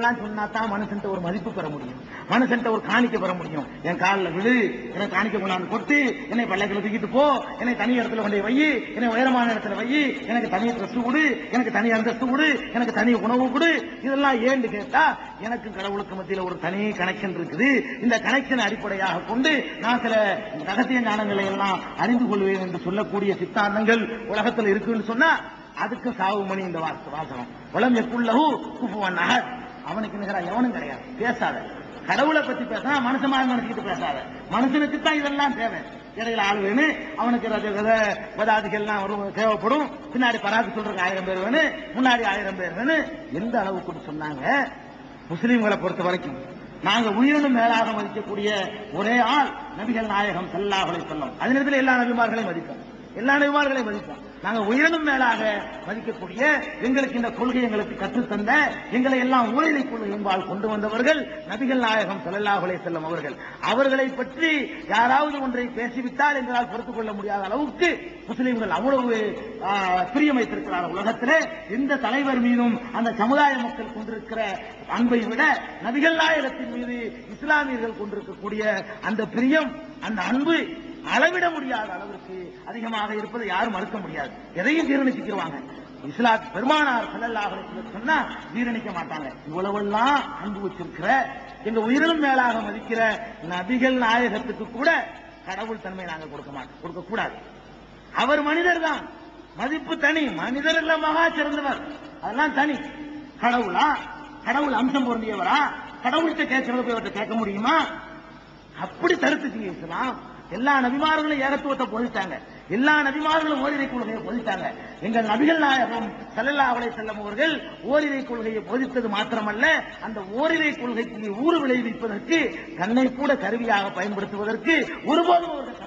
எல்லாம் சொன்னா தான் மனுஷன்ட்ட ஒரு மதிப்பு பெற முடியும். மனுஷன்ட்ட ஒரு காணிக்க பெற முடியும். என் காலில் விழு என்னை காணிக்க கொண்டாந்து கொட்டு என்னை பள்ளக்கில் தூக்கிட்டு போ என்னை தனி இடத்துல கொண்டு வை என்னை உயரமான இடத்துல வை எனக்கு தனி ட்ரெஸ் கொடு எனக்கு தனி அந்தஸ்து கொடு எனக்கு தனி உணவு கொடு. இதெல்லாம் ஏன்னு கேட்டா எனக்கு கடவுளுக்கு மத்தியில் ஒரு தனி கனெக்ஷன் இருக்குது. இந்த கனெக்ஷன் அடிப்படையாக கொண்டு நான் சில ரகசிய ஞானங்களை எல்லாம் அறிந்து கொள்வேன் என்று சொல்லக்கூடிய சித்தாந்தங்கள் உலகத்தில் இருக்குன்னு சொன்னா அதுக்கு சாவு மணி இந்த வாச- வாசகம். உலம் எக்குள்ளஹு குப்புவன் நகர் அவனுக்கு நிகரா எவனும் கிடையாது. பேசாத. கடவுளை பத்தி பேசினா மனுஷன் மாதிரி நினைச்சிட்டு பேசாத. மனுஷனுக்கு தான் இதெல்லாம் தேவை. இடையில ஆள் வேணும் அவனுக்கு பதாதிகள்லாம் வரும் தேவைப்படும். பின்னாடி பராக்கு சொல்றதுக்கு ஆயிரம் பேர் வேணும் முன்னாடி ஆயிரம் பேர் வேணும் எந்த அளவுக்கு சொன்னாங்க? முஸ்லீம்களை பொறுத்த வரைக்கும் நாங்க உயிரினும் மேலாக மதிக்கக்கூடிய ஒரே ஆள் நபிகள் நாயகம் சல்லாஹலை சொல்லும் அதே நேரத்தில் எல்லா நபிமார்களையும் மதிப்போம். எல்லா நபிமார்களையும் மதிப்போம். நாங்க உயிரினும் மேலாக மதிக்கக்கூடிய எங்களுக்கு இந்த கொள்கை எங்களுக்கு கற்றுத்தந்த எங்களை எல்லாம் ஊழலை கொள்கை என்பால் கொண்டு வந்தவர்கள் நபிகள் நாயகம் செல்லல்லாஹுலே செல்லும் அவர்கள். அவர்களை பற்றி யாராவது ஒன்றை பேசிவிட்டால் எங்களால் பொறுத்துக் கொள்ள முடியாத அளவுக்கு முஸ்லிம்கள் அவ்வளவு ஆ, பிரியம் வைத்திருக்கிறார் உலகத்திலே. எந்த தலைவர் மீதும் அந்த சமுதாய மக்கள் கொண்டிருக்கிற அன்பை விட நபிகள் நாயகத்தின் மீது இஸ்லாமியர்கள் கொண்டிருக்கக்கூடிய அந்த பிரியம் அந்த அன்பு அளவிட முடியாத அளவிற்கு அதிகமாக இருப்பதை யாரும் மறுக்க முடியாது. எதையும் ஜீரணிச்சுக்கிடுவாங்க இஸ்லாத் பெருமானார் செல்லல்லாக சொன்னா ஜீரணிக்க மாட்டாங்க. இவ்வளவெல்லாம் அன்பு வச்சிருக்கிற எங்க உயிரிலும் மேலாக மதிக்கிற நபிகள் நாயகத்துக்கு கூட கடவுள் தன்மை நாங்க கொடுக்க மாட்டோம். கொடுக்க கூடாது. அவர் மனிதர் தான். மதிப்பு தனி. மனிதர் இல்ல மகா சிறந்தவர். அதெல்லாம் தனி. கடவுளா? கடவுள் அம்சம் பொருந்தியவரா? கடவுள்கிட்ட கேட்கறது போய் அவர்கிட்ட கேட்க முடியுமா? அப்படி தருத்துச்சு இஸ்லாம். எல்லா நபிமார்களும் ஏகத்துவத்தை போதித்தாங்க எல்லா நபிமார்களும் ஓரிரை கொள்கையை போதித்தாங்க எங்கள் நபிகள் நாயகம் ஸல்லல்லாஹு அவளை செல்லும் அவர்கள் ஓரிரை கொள்கையை போதித்தது மாத்திரமல்ல அந்த ஓரிரை கொள்கைக்கு ஊறு விளைவிப்பதற்கு தன்னை கூட கருவியாக பயன்படுத்துவதற்கு ஒருபோதும் அவர்கள்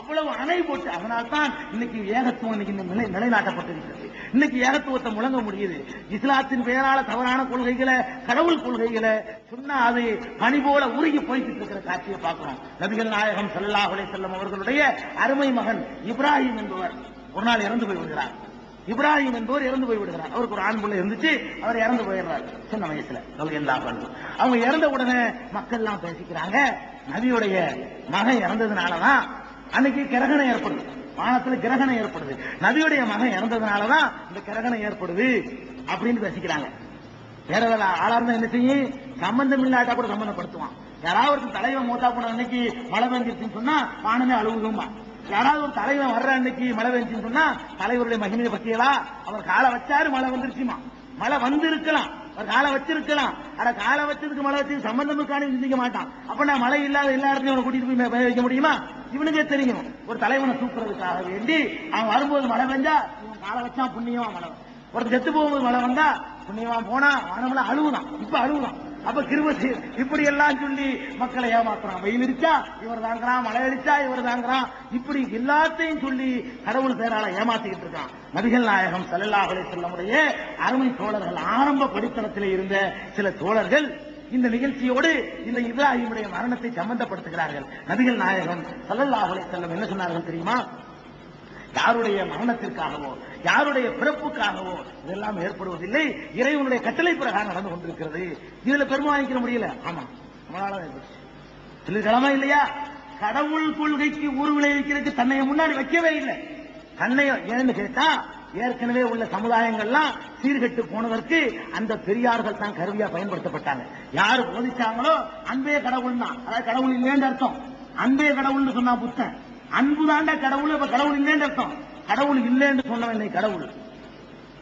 அவ்வளவு அணை போட்டு அதனால்தான் இன்னைக்கு ஏகத்துவம் இன்னைக்கு இந்த நிலை நிலைநாட்டப்பட்டிருக்கிறது. இன்னைக்கு ஏகத்துவத்தை முழங்க முடியுது. இஸ்லாத்தின் பெயரால தவறான கொள்கைகளை கடவுள் கொள்கைகளை சொன்னா அது பணி போல உருகி போய்கிட்டு இருக்கிற காட்சியை பார்க்கிறோம். நபிகள் நாயகம் ஸல்லல்லாஹு அலைஹி அவர்களுடைய அருமை மகன் இப்ராஹிம் என்பவர் ஒரு நாள் இறந்து போய் விடுகிறார். இப்ராஹிம் என்பவர் இறந்து போய் விடுகிறார். அவருக்கு ஒரு ஆண் பிள்ளை இருந்துச்சு அவர் இறந்து போயிடுறார். சின்ன வயசுல அவங்க எல்லாம் அவங்க இறந்த உடனே மக்கள் எல்லாம் பேசிக்கிறாங்க நபியுடைய மகன் இறந்ததுனாலதான் அன்னைக்கு கிரகணம் ஏற்படுது. வானத்துல கிரகணம் ஏற்படுது. நபியுடைய மகன் இறந்ததுனாலதான் இந்த கிரகணம் ஏற்படுது அப்படின்னு பேசிக்கிறாங்க. வேற வேற ஆளா இருந்தா என்ன செய்யும்? சம்பந்தம் இல்லாட்டா கூட சம்பந்தப்படுத்துவான். யாராவது ஒரு தலைவன் மூத்தா போன அன்னைக்கு மழை பெஞ்சிருச்சுன்னு சொன்னா வானமே அழுகுதும்பா யாராவது ஒரு தலைவன் வர்ற அன்னைக்கு மழை பெஞ்சுன்னு சொன்னா தலைவருடைய மகிமையை பத்தியலா? அவர் காலை வச்சாரு மழை வந்துருச்சுமா? மழை வந்திருக்கலாம். காலை வச்சிருக்கலாம். ஆனா காலை வச்சதுக்கு மழை வச்சு சம்பந்தம் இருக்கான்னு சிந்திக்க மாட்டான். அப்ப நான் மழை இல்லாத எல்லா இடத்தையும் அவனை கூட்டிட்டு போய் வைக்க முடியுமா? இவனுக்கே தெரியும். ஒரு தலைவனை தூக்குறதுக்காக வேண்டி அவன் வரும்போது மழை பெஞ்சா இவன் காலை வச்சா புண்ணியமா மழை ஒருத்தர் செத்து போகும்போது மழை வந்தா புண்ணியமா போனா வானமெல்லாம் அழுகுதான் இப்ப அழுகுதான் அப்ப கிருபசி இப்படி எல்லாம் சொல்லி மக்களை ஏமாத்துறான். வெயில் அடிச்சா இவர் தாங்குறான். மழை அடிச்சா இவர் தாங்குறான். இப்படி எல்லாத்தையும் சொல்லி கடவுள் பேரால ஏமாத்திக்கிட்டு இருக்கான். நபிகள் நாயகம் ஸல்லல்லாஹு சொல்ல வஸல்லமுடைய அருமை தோழர்கள் ஆரம்ப படித்தளத்தில் இருந்த சில தோழர்கள் இந்த நிகழ்ச்சியோடு இந்த இப்ராஹிமுடைய மரணத்தை சம்பந்தப்படுத்துகிறார்கள். நபிகள் நாயகம் ஸல்லல்லாஹு அலைஹி வஸல்லம் என்ன சொன்னார்கள் தெரியுமா? யாருடைய மரணத்திற்காகவோ யாருடைய பிறப்புக்காகவோ இதெல்லாம் ஏற்படுவதில்லை. இறைவனுடைய கட்டளை பிரகாரம் நடந்து கொண்டிருக்கிறது. இதுல பெருமை வாங்கிக்கிற முடியல? ஆமா நம்மளால தான் இல்லையா? கடவுள் கொள்கைக்கு ஊர் விளைவிக்கிறதுக்கு தன்னை முன்னாடி வைக்கவே இல்லை. தன்னை ஏன்னு கேட்டா ஏற்கனவே உள்ள சமுதாயங்கள்லாம் சீர்கெட்டு போனதற்கு அந்த பெரியார்கள் தான் கருவியா பயன்படுத்தப்பட்டாங்க. யாரு போதிச்சாங்களோ அன்பே கடவுள் தான் அதாவது கடவுள் இல்லைன்னு அர்த்தம். அன்பே கடவுள்னு சொன்னா புத்தன். அன்புதாண்ட கடவுள் அப்ப கடவுள் இல்லைன்னு அர்த்தம். கடவுள் இல்லைன்னு சொன்னவன் இன்னைக்கு கடவுள்.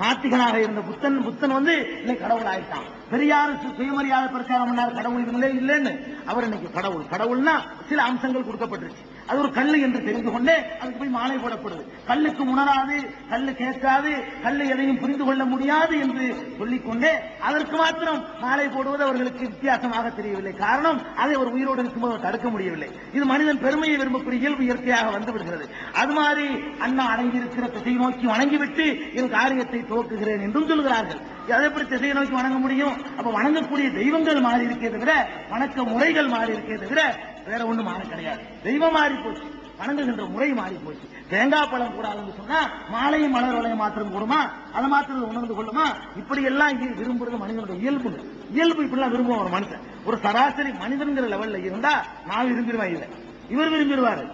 நாத்திகனாக இருந்த புத்தன் புத்தன் வந்து இன்னைக்கு கடவுள் ஆயிட்டான். பெரியார் சு- சுயமரியாதை பிரச்சாரம் பண்ணார் கடவுள் இல்லைன்னு. அவர் இன்னைக்கு கடவுள். கடவுள்னா சில அம்சங்கள் கொடுக்கப்பட்டிருச்சு. அது ஒரு கல்லு என்று தெரிந்து கொண்டே அதுக்கு போய் மாலை போடப்படுது. கல்லுக்கு உணராது கல்லு கேட்காது கல்லு எதையும் புரிந்து கொள்ள முடியாது என்று சொல்லிக்கொண்டே அதற்கு மாத்திரம் மாலை போடுவது அவர்களுக்கு வித்தியாசமாக தெரியவில்லை. காரணம் அதை ஒரு உயிரோடு இருக்கும்போது அவர் தடுக்க முடியவில்லை. இது மனிதன் பெருமையை விரும்பக்கூடிய இயல்பு இயற்கையாக வந்து விடுகிறது. அது மாதிரி அண்ணா அடங்கியிருக்கிற திசை நோக்கி வணங்கிவிட்டு என் காரியத்தை துவக்குகிறேன் என்றும் சொல்கிறார்கள். அதை எப்படி திசையை நோக்கி வணங்க முடியும்? அப்ப வணங்கக்கூடிய தெய்வங்கள் மாறி இருக்கே தவிர வணக்க முறைகள் மாறி இருக்கே தவிர வேற ஒண்ணு மாற கிடையாது. தெய்வம் மாறி போச்சு. வணங்குகின்ற முறை மாறி போச்சு. தேங்காய் பழம் கூடாதுன்னு சொன்னா மாலையும் மலர் வளையம் மாத்திரம் கூடுமா அதை மாத்திரம் உணர்ந்து கொள்ளுமா? இப்படி எல்லாம் விரும்புறது மனிதனுடைய இயல்பு. இயல்பு இப்படிலாம் விரும்புவோம் ஒரு மனுஷன். ஒரு சராசரி மனிதன்கிற லெவல்ல இருந்தா நான் விரும்பிடுவேன் இல்லை இவர் விரும்பிடுவாரு.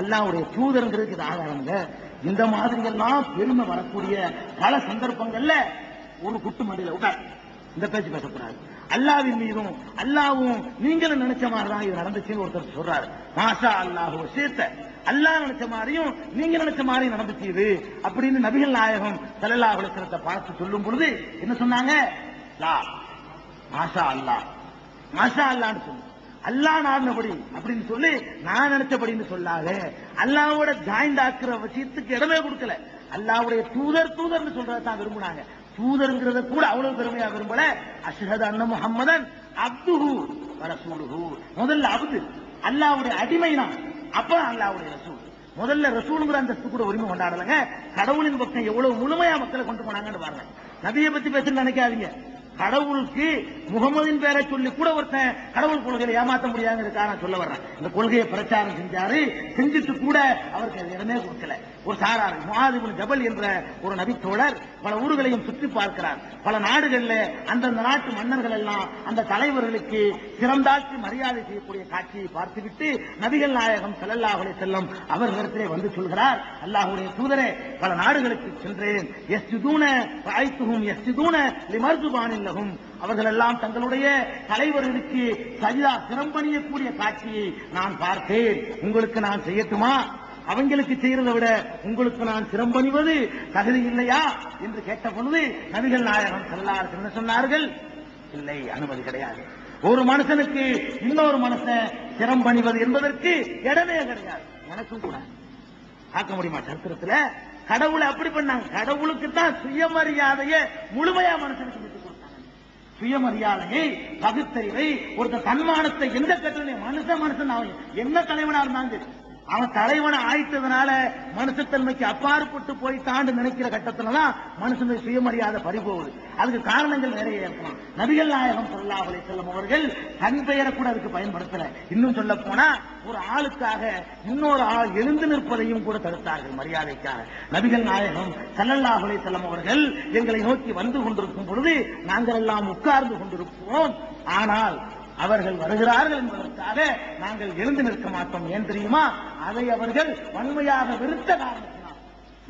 அல்லாவுடைய தூதருங்கிறதுக்கு இது ஆதாரங்க இந்த மாதிரி எல்லாம் பெருமை வரக்கூடிய பல சந்தர்ப்பங்கள்ல ஒரு குட்டு மடியில உட்கார். இந்த பேச்சு பேசக்கூடாது. அல்லாவின் மீதும் அல்லாவும் நீங்களும் நினைச்ச மாதிரி தான் இது நடந்துச்சுன்னு ஒருத்தர் சொல்றாரு. மாஷா அல்லாஹ் சேர்த்த அல்லாஹ் நினைச்ச மாதிரியும் நீங்க நினைச்ச மாதிரி நடந்துச்சு இது அப்படின்னு நபிகள் நாயகம் சலல்லா அலைஹி பார்த்து சொல்லும் பொழுது என்ன சொன்னாங்க? லா. மாஷா அல்லாஹ். மாஷா அல்லான்னு சொல்லு. அல்லாஹ் நாடினபடி அப்படின்னு சொல்லி நான் நினைச்சபடின்னு சொல்லாத. அல்லாவோட ஜாயிண்ட் ஆக்குற விஷயத்துக்கு இடமே கொடுக்கல. அல்லாவுடைய தூதர் தூதர்னு சொல்றதை தான் விரும்புனாங்க. தூதருங்கிறத கூட அவ்வளவு பெருமையா விரும்பல அஷ்ஹது அண்ண முகம்மதன் அப்துஹு ரசூலுஹு. முதல்ல அப்து அல்லாவுடைய அடிமை நான் அப்புறம் அல்லாவுடைய ரசூல். முதல்ல ரசூலுங்கிற அந்தஸ்து கூட உரிமை கொண்டாடலங்க. கடவுளின் பக்கம் எவ்வளவு முழுமையா மக்களை கொண்டு போனாங்கன்னு பாருங்க. நபியை பத்தி பேசுன்னு நினைக்காதீங்க. கடவுளுக்கு முகமதின் பேரை சொல்லி கூட ஒருத்தன் கடவுள் கொள்கையை ஏமாத்த முடியாதுங்கிறதுக்காக நான் சொல்ல வர்றேன். இந்த கொள்கையை பிரச்சாரம் செஞ்சாரு செஞ்சுட்டு கூட அவருக்கு அது இடமே கொடுக்கல. ஒரு சாரார் முஹாதிபுல் ஜபல் என்ற ஒரு நபித்தோழர் பல ஊர்களையும் சுற்றி பார்க்கிறார். பல நாடுகள்ல அந்தந்த நாட்டு மன்னர்கள் எல்லாம் அந்த தலைவர்களுக்கு சிறந்தாட்சி மரியாதை செய்யக்கூடிய காட்சியை பார்த்துவிட்டு நபிகள் நாயகம் ஸல்லல்லாஹு செல்லும் அவர் இடத்திலே வந்து சொல்கிறார் அல்லாஹுடைய தூதரே பல நாடுகளுக்கு சென்றேன். எஸ்ஜுதூன ராய்த்துஹும் தூண லிமர்துபானின் லஹும் அவர்கள் எல்லாம் தங்களுடைய தலைவர்களுக்கு சரியா சிரம்பணியக்கூடிய காட்சியை நான் பார்த்தேன். உங்களுக்கு நான் செய்யட்டுமா? அவங்களுக்கு செய்யறதை விட உங்களுக்கு நான் சிறம்பணிவது தகுதி இல்லையா? என்று கேட்ட பொழுது நபிகள் நாயகம் செல்லார்கள் சொன்னார்கள் இல்லை அனுமதி கிடையாது. ஒரு மனுஷனுக்கு இன்னொரு மனுஷன் சிரம்பணிவது என்பதற்கு இடமே கிடையாது. எனக்கும் கூட. பார்க்க முடியுமா சரித்திரத்துல? கடவுளை அப்படி பண்ணாங்க. கடவுளுக்கு தான் சுயமரியாதையை முழுமையா மனுஷனுக்கு சுயமரியாதையை பகுத்தறிவை ஒருத்தர் தன்மானத்தை எந்த கட்டளை மனுஷன் மனுஷன் அவன் என்ன தலைவனா இருந்தாலும் அவன் தலைவனை ஆயிட்டதுனால மனுஷத்தன்மைக்கு அப்பாற்பட்டு போயிட்டான்னு நினைக்கிற கட்டத்துலதான் மனுஷனுடைய சுயமரியாதை பறிபோகுது. அதுக்கு காரணங்கள் நிறைய இருக்கலாம் நபிகள் நாயகம் ஸல்லல்லாஹு செல்லும் அவர்கள் தன் பெயரை கூட அதுக்கு பயன்படுத்தல. இன்னும் சொல்ல போனா ஒரு ஆளுக்காக இன்னொரு ஆள் எழுந்து நிற்பதையும் கூட தடுத்தார்கள் மரியாதைக்காக. நபிகள் நாயகம் ஸல்லல்லாஹு செல்லும் அவர்கள் எங்களை நோக்கி வந்து கொண்டிருக்கும் பொழுது நாங்கள் எல்லாம் உட்கார்ந்து கொண்டிருப்போம். ஆனால் அவர்கள் வருகிறார்கள் என்பதற்காக நாங்கள் எழுந்து நிற்க மாட்டோம். ஏன் தெரியுமா? அதை அவர்கள் வன்மையாக வெறுத்த காரணத்தினால்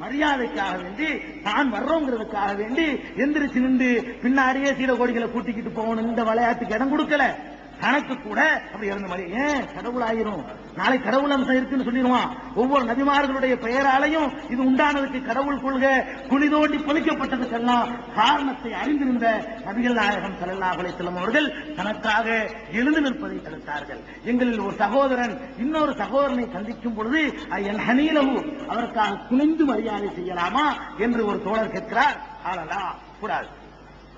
மரியாதைக்காக வேண்டி தான் வர்றோங்கிறதுக்காக வேண்டி எந்திரிச்சு நின்று பின்னாடியே சீட கோடிகளை கூட்டிக்கிட்டு போகணும். இந்த விளையாட்டுக்கு இடம் கொடுக்கல. கணக்கு கூட அப்படி இறந்த மாதிரி. ஏன்? கடவுள் ஆயிரும் நாளை கடவுள் அம்சம் இருக்குன்னு சொல்லிடுவான். ஒவ்வொரு நபிமார்களுடைய பெயராலையும் இது உண்டானதுக்கு கடவுள் கொள்கை குழி தோண்டி பொழிக்கப்பட்டதுக்கெல்லாம் காரணத்தை அறிந்திருந்த நபிகள் நாயகம் ஸல்லல்லாஹு அலைஹி அவர்கள் தனக்காக எழுந்து நிற்பதை தடுத்தார்கள். எங்களில் ஒரு சகோதரன் இன்னொரு சகோதரனை சந்திக்கும் பொழுது என் ஹனீலவு அவருக்காக குனிந்து மரியாதை செய்யலாமா? என்று ஒரு தோழர் கேட்கிறார். ஆளலா கூடாது.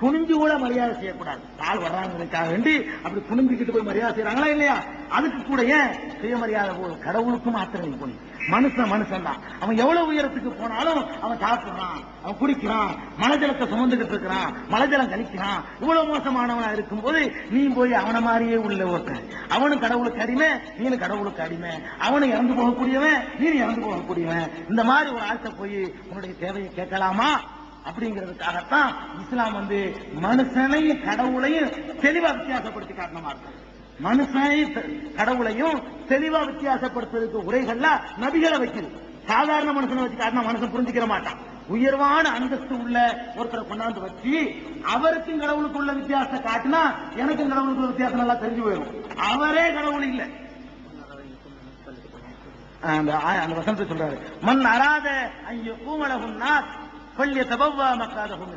குனிஞ்சு கூட மரியாதை செய்யக்கூடாது. ஆள் வர்றாங்கிறதுக்காக வேண்டி அப்படி குனிஞ்சுக்கிட்டு போய் மரியாதை செய்யறாங்களா இல்லையா? அதுக்கு கூட ஏன் சுயமரியாதை போதும் கடவுளுக்கு மாத்திரம் நீ மனுஷன் மனுஷன் தான் அவன் எவ்வளவு உயரத்துக்கு போனாலும் அவன் சாப்பிடுறான் அவன் குடிக்கிறான் மலஜலத்தை சுமந்துகிட்டு இருக்கிறான் மலஜலம் கழிக்கிறான். இவ்வளவு மோசமானவனா இருக்கும்போது நீ போய் அவனை மாதிரியே உள்ள ஒருத்தன். அவனும் கடவுளுக்கு அடிமை நீனும் கடவுளுக்கு அடிமை. அவனும் இறந்து போகக்கூடியவன் நீ இறந்து போகக்கூடியவன். இந்த மாதிரி ஒரு ஆள்கிட்ட போய் உன்னுடைய தேவையை கேட்கலாமா? அப்படிங்கிறதுக்காகத்தான் இஸ்லாம் வந்து மனுஷனையும் கடவுளையும் தெளிவா வித்தியாசப்படுத்தி காரணமா இருக்கு? மனுஷனை கடவுளையும் தெளிவா வித்தியாசப்படுத்துறதுக்கு உரைகள்ல நபிகளை வைக்குது. சாதாரண மனுஷனை வச்சு காட்டினா மனுஷன் புரிஞ்சுக்கிற மாட்டான். உயர்வான அந்தஸ்து உள்ள ஒருத்தரை கொண்டாந்து வச்சு அவருக்கும் கடவுளுக்கு உள்ள வித்தியாசத்தை காட்டினா எனக்கும் கடவுளுக்கு உள்ள வித்தியாசம் நல்லா தெரிஞ்சு போயிடும் அவரே கடவுள் இல்லை. அந்த ஆ- அந்த வசனத்தை சொல்றாரு. மண் அராத ஐயோ பூமலகுன்னார் மக்காதகும்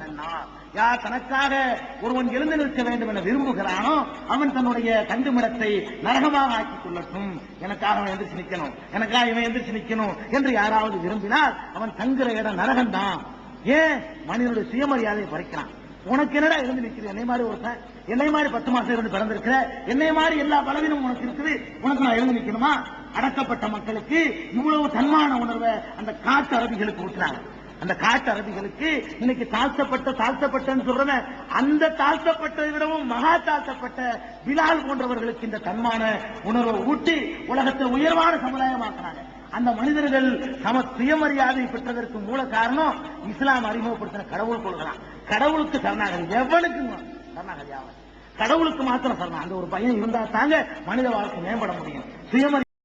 யார் தனக்காக ஒருவன் எழுந்து நிற்க வேண்டும் என விரும்புகிறானோ அவன் தன்னுடைய தங்குமிடத்தை நரகமாக ஆக்கிக் கொள்ளட்டும். எனக்காக அவன் எந்திரிச்சு நிற்கணும் எனக்காக இவன் எந்திரிச்சு நிற்கணும் என்று யாராவது விரும்பினால் அவன் தங்குற இடம் நரகம்தான். ஏன்? மனிதனுடைய சுயமரியாதையை பறிக்கிறான் உனக்கு என்னடா இருந்து நிற்கிறது என்னை மாதிரி ஒருத்தன்? என்னை மாதிரி பத்து மாசம் இருந்து பிறந்திருக்கிற? என்னை மாதிரி எல்லா பலவீனமும் உனக்கு இருக்குது? உனக்கு நான் எழுந்து நிற்கணுமா அடக்கப்பட்ட மக்களுக்கு இவ்வளவு தன்மான உணர்வை அந்த காட்டு அரபிகளுக்கு ஊற்றுறாங்க அந்த காட்டு அரபிகளுக்கு இன்னைக்கு தாழ்த்தப்பட்ட தாழ்த்தப்பட்டன்னு சொல்றேன் அந்த தாழ்த்தப்பட்டதை விடவும் மகா தாழ்த்தப்பட்ட பிலால் போன்றவர்களுக்கு இந்த தன்மான உணர்வை ஊட்டி உலகத்தை உயர்வான சமுதாயமாக்குறாங்க. அந்த மனிதர்கள் சம சுயமரியாதை பெற்றதற்கு மூல காரணம் இஸ்லாம் அறிமுகப்படுத்தின கடவுள் கொள்கிறான் கடவுளுக்கு சரணாகதி எவனுக்கு சரணாகதி ஆகும் கடவுளுக்கு மாத்திரம் சரணம் அந்த ஒரு பையன் இருந்தா தாங்க மனித வாழ்க்கை மேம்பட முடியும். சுயமரி